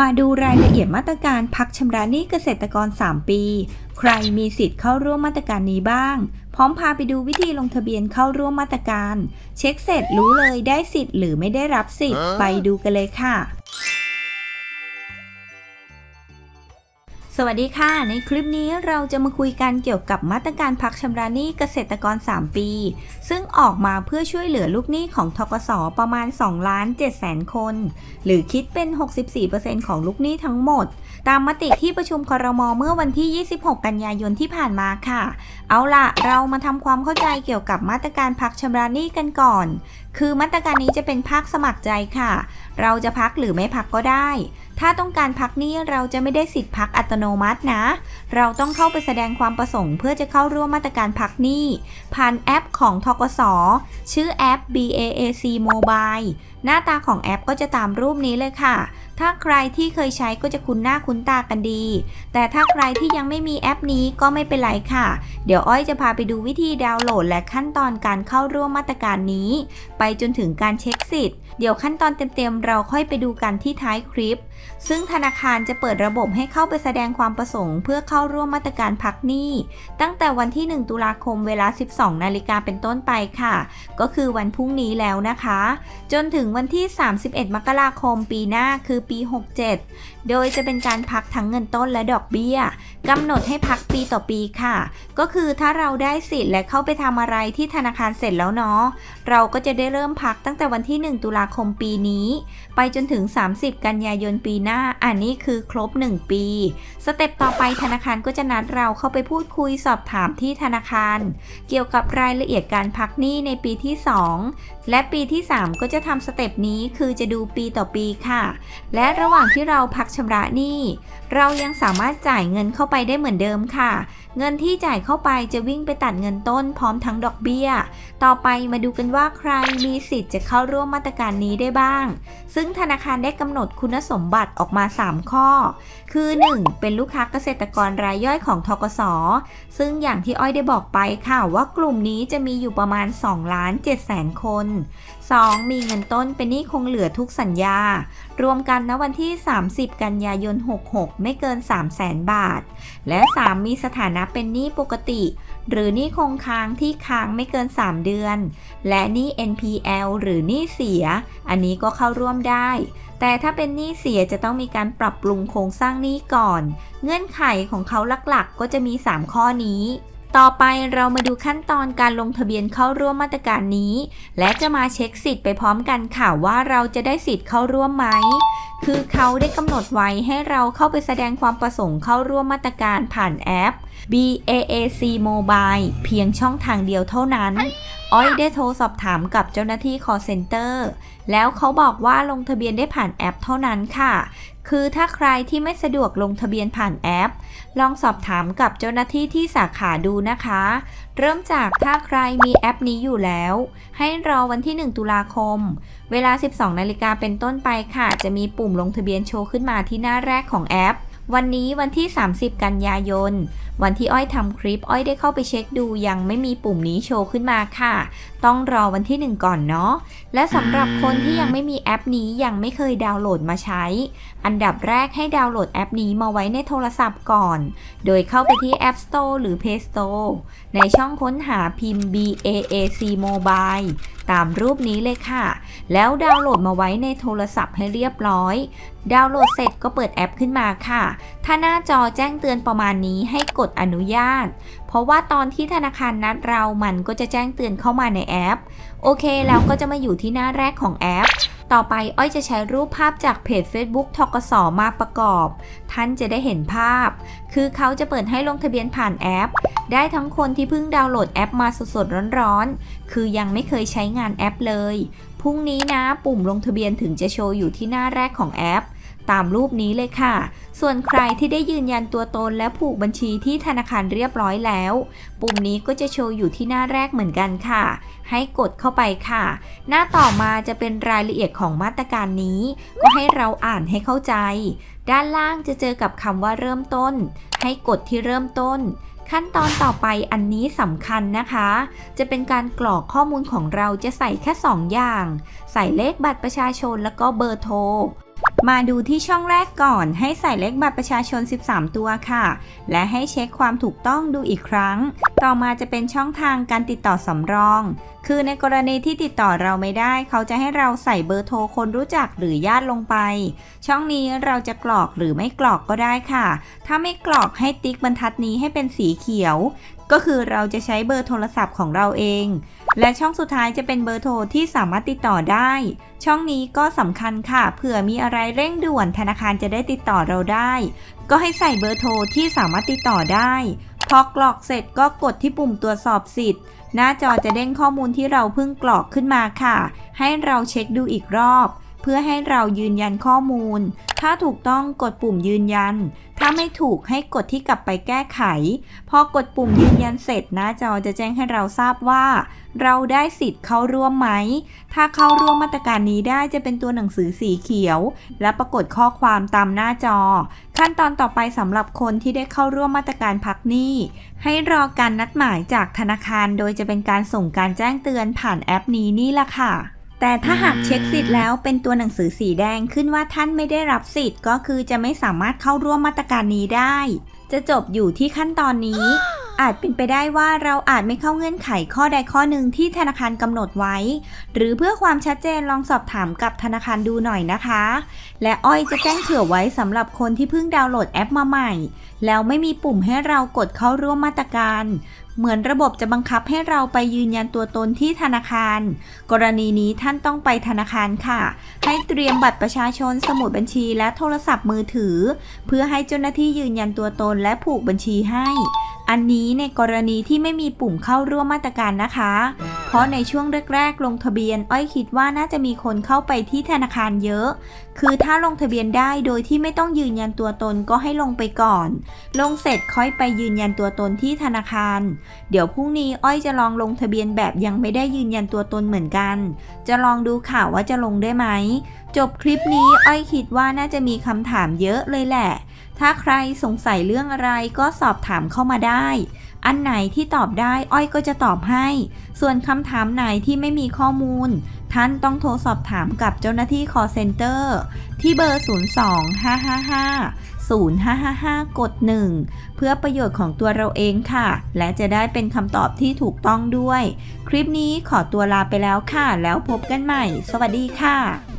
มาดูรายละเอียดมาตรการพักชำระหนี้เกษตรกร 3 ปี ใครมีสิทธิ์เข้าร่วมมาตรการนี้บ้าง พร้อมพาไปดูวิธีลงทะเบียนเข้าร่วมมาตรการ เช็คเสร็จรู้เลยได้สิทธิ์หรือไม่ได้รับสิทธิ์ไปดูกันเลยค่ะสวัสดีค่ะ ในคลิปนี้เราจะมาคุยกันเกี่ยวกับมาตรการพักชำระหนี้เกษตรกร 3 ปี ซึ่ง ออกมาเพื่อช่วยเหลือลูกหนี้ของทกสประมาณ2ล้าน7แสนคน หรือคิดเป็น 64%ของลูกหนี้ทั้งหมด ตามมติที่ประชุมครมเมื่อวันที่ 26 กันยายนที่ผ่านมาค่ะ เอาล่ะเรามาทำความเข้าใจเกี่ยวกับมาตรการพักชำระหนี้กันก่อน คือมาตรการนี้จะเป็นภาคสมัครใจค่ะ เราจะพักหรือไม่พักก็ได้ ถ้าต้องการพักหนี้เราจะไม่ได้สิทธิ์พักอัตโนมัตินะ เราต้องเข้าไปแสดงความประสงค์ เพื่อจะเข้าร่วมมาตรการพักหนี้ผ่านแอปของทกสชื่อแอป BAAC Mobile หน้าตาของแอปก็จะตามรูปนี้เลยค่ะ ถ้าใครที่เคยใช้ก็จะคุ้นหน้าคุ้นตากันดี แต่ถ้าใครที่ยังไม่มีแอปนี้ก็ไม่เป็นไรค่ะ เดี๋ยวอ้อยจะพาไปดูวิธีดาวน์โหลด และขั้นตอนการเข้าร่วมมาตรการนี้ ไปจนถึงการเช็คสิทธิ์ เดี๋ยวขั้นตอนเต็มๆเราค่อยไปดูกันที่ท้ายคลิป ซึ่งธนาคารจะเปิดระบบให้เข้าไปแสดงความประสงค์ เพื่อเข้าร่วมมาตรการพักหนี้ ตั้งแต่วันที่ 1 ตุลาคมเวลา 12 นาฬิกาเป็นต้นไปค่ะ ก็คือวันพรุ่งนี้แล้วนะคะ จนถึงวันที่ 31 มกราคมปีหน้าคือปี 67 โดยจะเป็นการพักทั้งเงินต้นและดอกเบี้ยกำหนดให้พักปีต่อปีค่ะ ก็คือถ้าเราได้สิทธิ์และเข้าไปทำอะไรที่ธนาคารเสร็จแล้วเนาะเราก็จะได้เริ่มพักตั้งแต่วันที่ 1 ตุลาคมปีนี้ ไปจนถึง 30 กันยายนปีหน้า อันนี้คือครบ 1 ปี สเต็ปต่อไปธนาคารก็จะนัดเราเข้าไปพูดคุยสอบถามที่ธนาคาร เกี่ยวกับรายละเอียดการพักหนี้ในปีที่ 2และปีที่ 3 ก็จะทำสเต็ปนี้คือจะดูปีต่อปีค่ะ และระหว่างที่เราพักชำระหนี้ เรายังสามารถจ่ายเงินเข้าไปได้เหมือนเดิมค่ะ เงินที่จ่ายเข้าไปจะวิ่งไปตัดเงินต้นพร้อมทั้งดอกเบี้ย ต่อไปมาดูกันว่าใครมีสิทธิ์จะเข้าร่วมมาตรการนี้ได้บ้าง ซึ่งธนาคารได้กำหนดคุณสมบัติออกมา 3 ข้อ คือ 1. เป็นลูกค้าเกษตรกรรายย่อยของทกส ซึ่งอย่างที่อ้อยได้บอกไปค่ะว่ากลุ่มนี้จะมีอยู่ประมาณ2ล้าน7แสนคน 2. มีเงินต้นเป็นหนี้คงเหลือทุกสัญญา รวมกันณวันที่ 30 กันยายน 66 ไม่เกิน 3 0 0แสนบาท และ 3. มีสถานะเป็นหนี้ปกติ หรือหนี้คงค้างที่ค้างไม่เกิน 3 เดือน และหนี้ NPL หรือหนี้เสีย อันนี้ก็เข้าร่วมได้ แต่ถ้าเป็นหนี้เสียจะต้องมีการปรับปรุงโครงสร้างหนี้ก่อน เงื่อนไขของเขาหลักๆก็จะมี 3 ข้อนี้ ต่อไปเรามาดูขั้นตอนการลงทะเบียนเข้าร่วมมาตรการนี้ และจะมาเช็คสิทธิ์ไปพร้อมกันค่ะว่าเราจะได้สิทธิ์เข้าร่วมไหมคือเขาได้กำหนดไว้ให้เราเข้าไปแสดงความประสงค์เข้าร่วมมาตรการผ่านแอป BAAC Mobile เพียงช่องทางเดียวเท่านั้น อ้อยได้โทรสอบถามกับเจ้าหน้าที่ call center แล้วเขาบอกว่าลงทะเบียนได้ผ่านแอปเท่านั้นค่ะ คือถ้าใครที่ไม่สะดวกลงทะเบียนผ่านแอป ลองสอบถามกับเจ้าหน้าที่ที่สาขาดูนะคะ เริ่มจากถ้าใครมีแอปนี้อยู่แล้ว ให้รอวันที่ 1 ตุลาคม เวลา 12 นาฬิกาเป็นต้นไปค่ะ จะมีปุ่มลงทะเบียนโชว์ขึ้นมาที่หน้าแรกของแอปวันนี้วันที่ 30 กันยายน วันที่อ้อยทำคลิปอ้อยได้เข้าไปเช็คดูยังไม่มีปุ่มนี้โชว์ขึ้นมาค่ะ ต้องรอวันที่ 1 ก่อนเนาะ และสำหรับคนที่ยังไม่มีแอปนี้ยังไม่เคยดาวน์โหลดมาใช้ อันดับแรกให้ดาวน์โหลดแอปนี้มาไว้ในโทรศัพท์ก่อน โดยเข้าไปที่ App Store หรือ Play Store ในช่องค้นหาพิมพ์ BAAC Mobile ตามรูปนี้เลยค่ะ แล้วดาวน์โหลดมาไว้ในโทรศัพท์ให้เรียบร้อย ดาวน์โหลดเสร็จก็เปิดแอปขึ้นมาค่ะ ถ้าหน้าจอแจ้งเตือนประมาณนี้ให้กดอนุญาต เพราะว่าตอนที่ธนาคารนัดเรามันก็จะแจ้งเตือนเข้ามาในแอป โอเคแล้วก็จะมาอยู่ที่หน้าแรกของแอป ต่อไปอ้อยจะใช้รูปภาพจากเพจ Facebook ทกสมาประกอบ ท่านจะได้เห็นภาพ คือเขาจะเปิดให้ลงทะเบียนผ่านแอป ได้ทั้งคนที่เพิ่งดาวน์โหลดแอปมาสดๆร้อนๆ คือยังไม่เคยใช้งานแอปเลย พรุ่งนี้นะปุ่มลงทะเบียนถึงจะโชว์อยู่ที่หน้าแรกของแอป ตามรูปนี้เลยค่ะ ส่วนใครที่ได้ยืนยันตัวตนและผูกบัญชีที่ธนาคารเรียบร้อยแล้ว ปุ่มนี้ก็จะโชว์อยู่ที่หน้าแรกเหมือนกันค่ะ ให้กดเข้าไปค่ะ หน้าต่อมาจะเป็นรายละเอียดของมาตรการนี้ ก็ให้เราอ่านให้เข้าใจ ด้านล่างจะเจอกับคำว่าเริ่มต้น ให้กดที่เริ่มต้นขั้นตอนต่อไปอันนี้สำคัญนะคะ จะเป็นการกรอกข้อมูลของเราจะใส่แค่ 2 อย่าง ใส่เลขบัตรประชาชนแล้วก็เบอร์โทร มาดูที่ช่องแรกก่อนให้ใส่เลขบัตรประชาชน 13 ตัวค่ะ และให้เช็คความถูกต้องดูอีกครั้ง ต่อมาจะเป็นช่องทางการติดต่อสำรอง คือในกรณีที่ติดต่อเราไม่ได้ เขาจะให้เราใส่เบอร์โทรคนรู้จักหรือญาติลงไป ช่องนี้เราจะกรอกหรือไม่กรอกก็ได้ค่ะ ถ้าไม่กรอกให้ติ๊กบรรทัดนี้ให้เป็นสีเขียว ก็คือเราจะใช้เบอร์โทรศัพท์ของเราเอง และช่องสุดท้ายจะเป็นเบอร์โทรที่สามารถติดต่อได้ ช่องนี้ก็สำคัญค่ะ เผื่อมีอะไรเร่งด่วนธนาคารจะได้ติดต่อเราได้ ก็ให้ใส่เบอร์โทรที่สามารถติดต่อได้ พอกรอกเสร็จก็กดที่ปุ่มตรวจสอบสิทธิ์ หน้าจอจะเด้งข้อมูลที่เราเพิ่งกรอกขึ้นมาค่ะ ให้เราเช็คดูอีกรอบ เพื่อให้เรายืนยันข้อมูล ถ้าถูกต้องกดปุ่มยืนยัน ถ้าไม่ถูกให้กดที่กลับไปแก้ไข พอกดปุ่มยืนยันเสร็จหน้าจอจะแจ้งให้เราทราบว่า เราได้สิทธิ์เข้าร่วมไหม ถ้าเข้าร่วมมาตรการนี้ได้จะเป็นตัวหนังสือสีเขียว และปรากฏข้อความตามหน้าจอ ขั้นตอนต่อไปสำหรับคนที่ได้เข้าร่วมมาตรการพักหนี้ให้รอการนัดหมายจากธนาคาร โดยจะเป็นการส่งการแจ้งเตือนผ่านแอปนี้นี่แหละค่ะ แต่ถ้าหากเช็คสิทธิ์แล้วเป็นตัวหนังสือสีแดงขึ้นว่าท่านไม่ได้รับสิทธิ์ก็คือจะไม่สามารถเข้าร่วมมาตรการนี้ได้ จะจบอยู่ที่ขั้นตอนนี้ อาจเป็นไปได้ว่าเราอาจไม่เข้าเงื่อนไขข้อใดข้อหนึ่งที่ธนาคารกำหนดไว้ หรือเพื่อความชัดเจนลองสอบถามกับธนาคารดูหน่อยนะคะ และอ้อยจะแจ้งเผื่อไว้สำหรับคนที่เพิ่งดาวน์โหลดแอปมาใหม่ แล้วไม่มีปุ่มให้เรากดเข้าร่วมมาตรการ เหมือนระบบจะบังคับให้เราไปยืนยันตัวตนที่ธนาคาร กรณีนี้ท่านต้องไปธนาคารค่ะ ให้เตรียมบัตรประชาชนสมุดบัญชีและโทรศัพท์มือถือ เพื่อให้เจ้าหน้าที่ยืนยันตัวตนและผูกบัญชีให้ อันนี้ในกรณีที่ไม่มีปุ่มเข้าร่วมมาตรการนะคะ เพราะในช่วงแรกๆ ลงทะเบียน อ้อยคิดว่าน่าจะมีคนเข้าไปที่ธนาคารเยอะ คือถ้าลงทะเบียนได้โดยที่ไม่ต้องยืนยันตัวตนก็ให้ลงไปก่อน ลงเสร็จค่อยไปยืนยันตัวตนที่ธนาคาร เดี๋ยวพรุ่งนี้อ้อยจะลองลงทะเบียนแบบยังไม่ได้ยืนยันตัวตนเหมือนกัน จะลองดูข่าวว่าจะลงได้ไหม จบคลิปนี้อ้อยคิดว่าน่าจะมีคำถามเยอะเลยแหละ ถ้าใครสงสัยเรื่องอะไรก็สอบถามเข้ามาได้ อันไหนที่ตอบได้อ้อยก็จะตอบให้ ส่วนคำถามไหนที่ไม่มีข้อมูล ท่านต้องโทรสอบถามกับเจ้าหน้าที่ call center ที่เบอร์ 02 555 0555 กด 1 เพื่อประโยชน์ของตัวเราเองค่ะ และจะได้เป็นคำตอบที่ถูกต้องด้วย คลิปนี้ขอตัวลาไปแล้วค่ะ แล้วพบกันใหม่ สวัสดีค่ะ